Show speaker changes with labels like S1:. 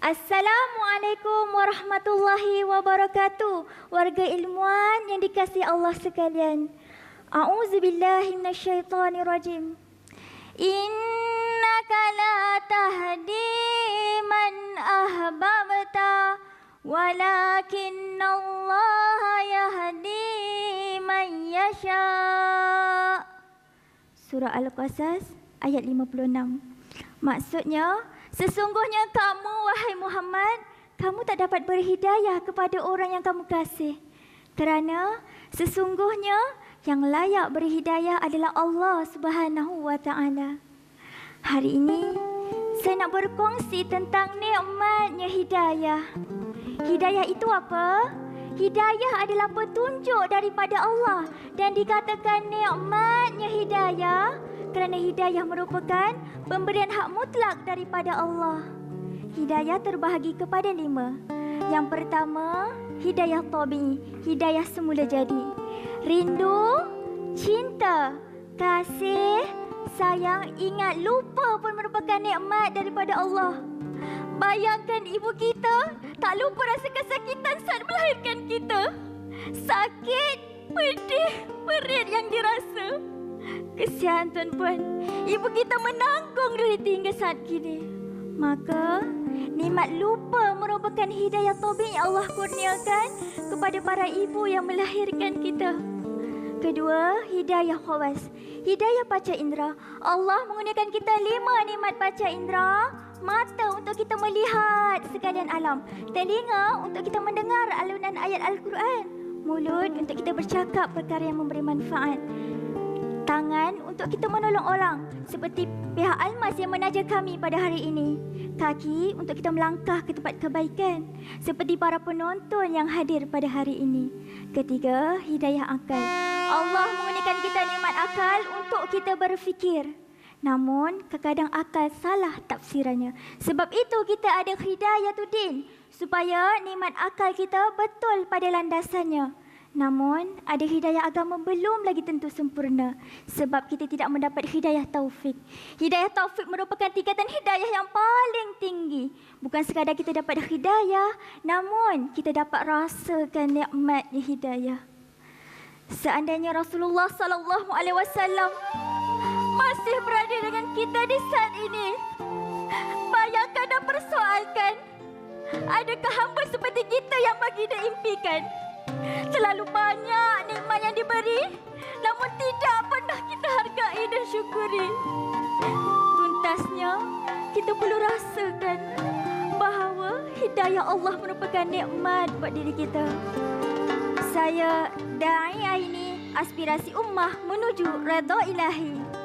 S1: Assalamualaikum warahmatullahi wabarakatuh. Warga ilmuwan yang dikasihi Allah sekalian. A'udzubillahi minasyaitonirrajim. Innaka la tahdi man ahbabta walakin Allah yahdi man yasha. Surah Al-Qasas ayat 56. Maksudnya, Sesungguhnya kamu, wahai Muhammad, kamu tak dapat berhidayah kepada orang yang kamu kasih. Kerana sesungguhnya yang layak berhidayah adalah Allah Subhanahu wa taala. Hari ini saya nak berkongsi tentang nikmatnya hidayah. Hidayah itu apa? Hidayah adalah petunjuk daripada Allah dan dikatakan nikmatnya kerana hidayah merupakan pemberian hak mutlak daripada Allah. Hidayah terbahagi kepada lima. Yang pertama, hidayah tabi, hidayah semula jadi. Rindu, cinta, kasih, sayang, ingat, lupa pun merupakan nikmat daripada Allah. Bayangkan ibu kita tak lupa rasa kesakitan saat melahirkan kita. Sakit, pedih, perit yang dirasa. Kesian tuan-puan, ibu kita menanggung derita hingga saat kini. Maka, nikmat lupa merupakan hidayah tabi yang Allah kurniakan kepada para ibu yang melahirkan kita. Kedua, hidayah khawas. Hidayah paca indera. Allah menggunakan kita lima nikmat paca indera. Mata untuk kita melihat sekalian alam. Telinga untuk kita mendengar alunan ayat Al-Quran. Mulut untuk kita bercakap perkara yang memberi manfaat untuk kita menolong orang seperti pihak Almas yang menaja kami pada hari ini. Kaki untuk kita melangkah ke tempat kebaikan seperti para penonton yang hadir pada hari ini. Ketiga, hidayah akal. Allah menggunakan kita nikmat akal untuk kita berfikir. Namun, kadang akal salah tafsirannya. Sebab itu kita ada hidayah tu din supaya nikmat akal kita betul pada landasannya. Namun, ada hidayah agama belum lagi tentu sempurna sebab kita tidak mendapat hidayah taufik. Hidayah taufik merupakan tingkatan hidayah yang paling tinggi. Bukan sekadar kita dapat hidayah, namun kita dapat rasakan nikmatnya hidayah. Seandainya Rasulullah sallallahu alaihi wasallam masih berada dengan kita di saat ini, bayangkan dan persoalkan, adakah hamba seperti kita yang bagi dia impikan? Terlalu banyak nikmat yang diberi Namun tidak pernah kita hargai dan syukuri. Tuntasnya kita perlu rasakan Bahawa hidayah Allah merupakan nikmat buat diri kita. Saya Da'i ini aspirasi ummah menuju redha ilahi